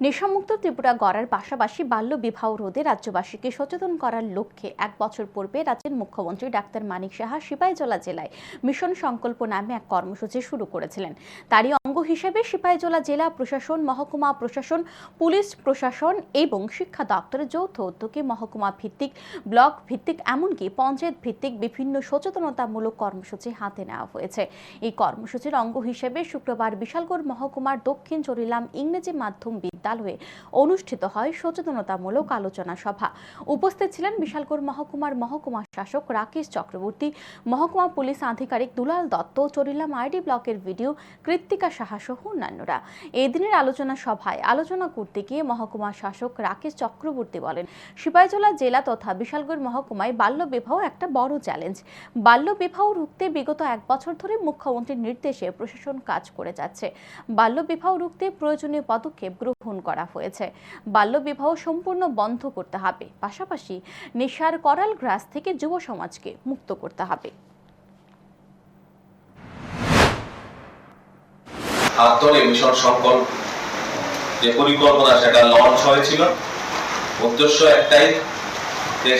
নেশামুক্ত ত্রিপুরা গড়ার পাশাপাশি বাল্য বিবাহ রোধে রাজ্যবাসীকে সচেতন করার লক্ষ্যে এক বছর পূর্বে রাজ্যের মুখ্যমন্ত্রী ডাক্তার মানিক সাহা সিপাহীজলা জেলায় মিশন সংকল্প নামে এক কর্মসূচি শুরু করেছিলেন। তারই অঙ্গ হিসেবে সিপাহীজলা জেলা প্রশাসন, মহকুমা প্রশাসন, পুলিশ প্রশাসন এবং শিক্ষা দপ্তরের যৌথ উদ্যোগে মহকুমা ভিত্তিক, ব্লক ভিত্তিক এমনকি পঞ্চায়েত ভিত্তিক বিভিন্ন সচেতনতামূলক কর্মসূচি হাতে নেওয়া হয়েছে। এই কর্মসূচির অঙ্গ হিসেবে শুক্রবার বিশালগড় মহকুমার দক্ষিণ চরিলাম ইংরেজি মাধ্যম বিদ্যালয়ে অনুষ্ঠিত হয় সচেতনতামূলক আলোচনা সভা। উপস্থিত ছিলেন বিশালগড় মহকুমার মহকুমা শাসক রাকেশ চক্রবর্তী, মহকুমা পুলিশ আধিকারিক দুলাল দত্ত, চরিলাম আইডি ব্লকের ভিডিও কৃত্তিকা সাহা সহ অন্যান্যরা। এই দিনের আলোচনা সভায় আলোচনা করতে গিয়ে মহকুমা শাসক রাকেশ চক্রবর্তী বলেন সিপাহীজলা জেলা তথা বিশালগড় মহকুমায় বাল্য বিবাহ একটা বড় চ্যালেঞ্জ। বাল্য বিবাহ রুখতে বিগত এক বছর ধরে মুখ্যমন্ত্রীর নির্দেশে প্রশাসন কাজ করে যাচ্ছে। বাল্য বিবাহ রুখতে প্রয়োজনীয় পদক্ষেপ গ্রহণ করা হয়েছে। বাল্য বিবাহ সম্পূর্ণ বন্ধ করতে হবে। পাশাপাশি নেশার করাল গ্রাস থেকে যুব সমাজকে মুক্ত করতে হবে। মিশন সংকল্প। যে পরিকল্পনা সেটা লঞ্চ হয়েছিল। উদ্দেশ্য একটাই যে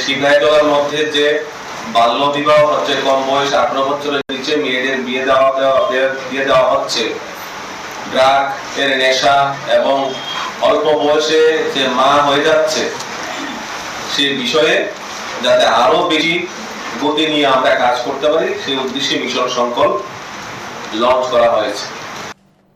মধ্যে যে বাল্য বিবাহ হচ্ছে, কম বয়স আঠারো বছরের নিচে মেয়েদের বিয়ে দেওয়া দেওয়া- দিয়ে দেওয়া হচ্ছে ড্রাগ এর নেশা এবং বয়সে যে মা হয়ে যাচ্ছে, সে বিষয়ে যাতে আরও বেশি গতি নিয়ে আমরা কাজ করতে পারি, সেই উদ্দেশ্যে মিশন সংকল্প লঞ্চ করা হয়েছে।